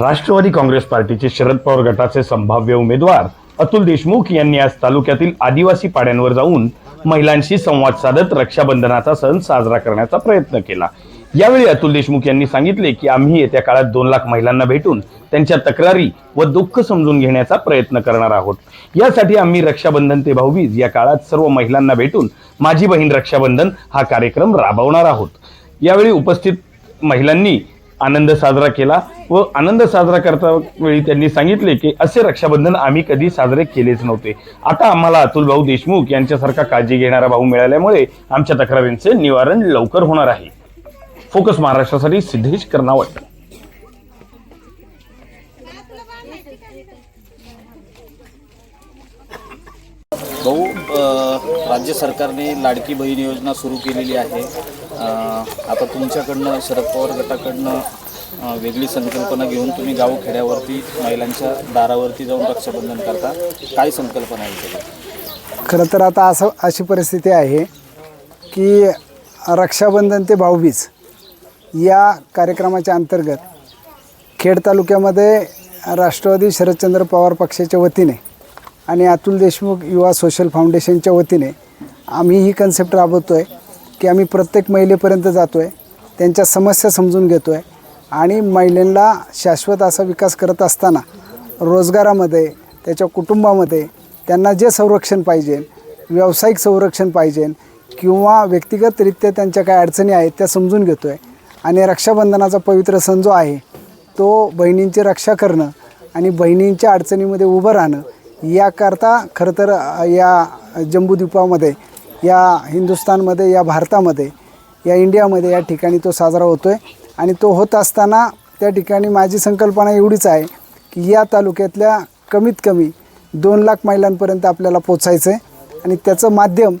राष्ट्रवादी काँग्रेस पार्टीचे शरद पवार गटाचे संभाव्य उमेदवार अतुल देशमुख यांनी आज तालुक्यातील आदिवासी पाड्यांवर जाऊन महिलांशी संवाद साधत रक्षाबंधनाचा सण साजरा करण्याचा प्रयत्न केला. यावेळी अतुल देशमुख यांनी सांगितले की आम्ही येत्या काळात दोन लाख महिलांना भेटून त्यांच्या तक्रारी व दुःख समजून घेण्याचा प्रयत्न करणार आहोत. यासाठी आम्ही रक्षाबंधन ते भाऊबीज या काळात सर्व महिलांना भेटून माझी बहीण रक्षाबंधन हा कार्यक्रम राबवणार आहोत. यावेळी उपस्थित महिलांनी आनंद साजरा केला व आनंद साजरा करता वेळी त्यांनी सांगितले की असे रक्षाबंधन आम्ही कधी साजरे केलेच नव्हते. आता आम्हाला अतुल भाऊ देशमुख यांच्यासारखा काळजी घेणारा भाऊ मिळाल्यामुळे आमच्या तक्रारींचे निवारण लवकर होणार आहे. फोकस महाराष्ट्रासाठी सिद्धेश कर्नावट. भाऊ राज्य सरकारने लाडकी बहीण योजना सुरू केलेली आहे. आता तुमच्याकडनं शरद पवार गटाकडनं वेगळी संकल्पना घेऊन तुम्ही गावखेड्यावरती महिलांच्या दारावरती जाऊन रक्षाबंधन करता. काय संकल्पना आहे खरं तर आता असं अशी परिस्थिती आहे की रक्षाबंधन ते भाऊबीज या कार्यक्रमाच्या अंतर्गत खेड तालुक्यामध्ये राष्ट्रवादी शरदचंद्र पवार पक्षाच्या वतीने आणि अतुल देशमुख युवा सोशल फाउंडेशनच्या वतीने आम्ही ही कन्सेप्ट राबवतो आहे की आम्ही प्रत्येक महिलेपर्यंत जातो आहे त्यांच्या समस्या समजून घेतो आहे आणि महिलांना शाश्वत असा विकास करत असताना रोजगारामध्ये त्याच्या कुटुंबामध्ये त्यांना जे संरक्षण पाहिजे व्यावसायिक संरक्षण पाहिजे किंवा व्यक्तिगतरित्या त्यांच्या काय अडचणी आहेत त्या समजून घेतो आहे आणि रक्षाबंधनाचा पवित्र सण जो आहे तो बहिणींची रक्षा करणं आणि बहिणींच्या अडचणीमध्ये उभं राहणं याकरता खरं तर या जम्बूद्वीपामध्ये या हिंदुस्थानमध्ये या भारतामध्ये या इंडियामध्ये या ठिकाणी तो साजरा होतो आहे आणि तो होत असताना त्या ठिकाणी माझी संकल्पना एवढीच आहे की या तालुक्यातल्या कमीत कमी दोन लाख महिलांपर्यंत आपल्याला पोचायचं आहे आणि त्याचं माध्यम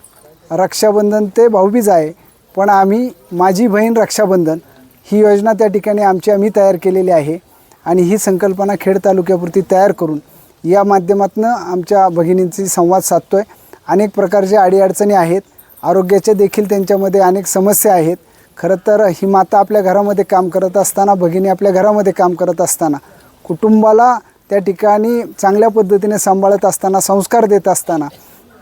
रक्षाबंधन ते भाऊबीज आहे. पण आम्ही माझी बहीण रक्षाबंधन ही योजना त्या ठिकाणी आमची आम्ही तयार केलेली आहे. आणि ही संकल्पना खेड तालुक्यापुरती तयार करून या माध्यमातून आमच्या भगिनींची संवाद साधतो आहे अनेक प्रकारच्या अडीअडचणी आहेत. आरोग्याच्या देखील त्यांच्यामध्ये अनेक समस्या आहेत. खरं तर ही माता आपल्या घरामध्ये काम करत असताना भगिनी आपल्या घरामध्ये काम करत असताना कुटुंबाला त्या ठिकाणी चांगल्या पद्धतीने सांभाळत असताना संस्कार देत असताना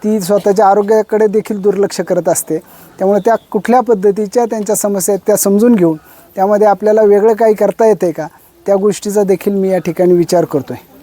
ती स्वतःच्या आरोग्याकडे देखील दुर्लक्ष करत असते. त्यामुळे त्या कुठल्या पद्धतीच्या त्यांच्या समस्या आहेत त्या समजून घेऊन त्यामध्ये आपल्याला वेगळं काही करता येते का? त्या गोष्टीचा देखील मी या ठिकाणी विचार करतो आहे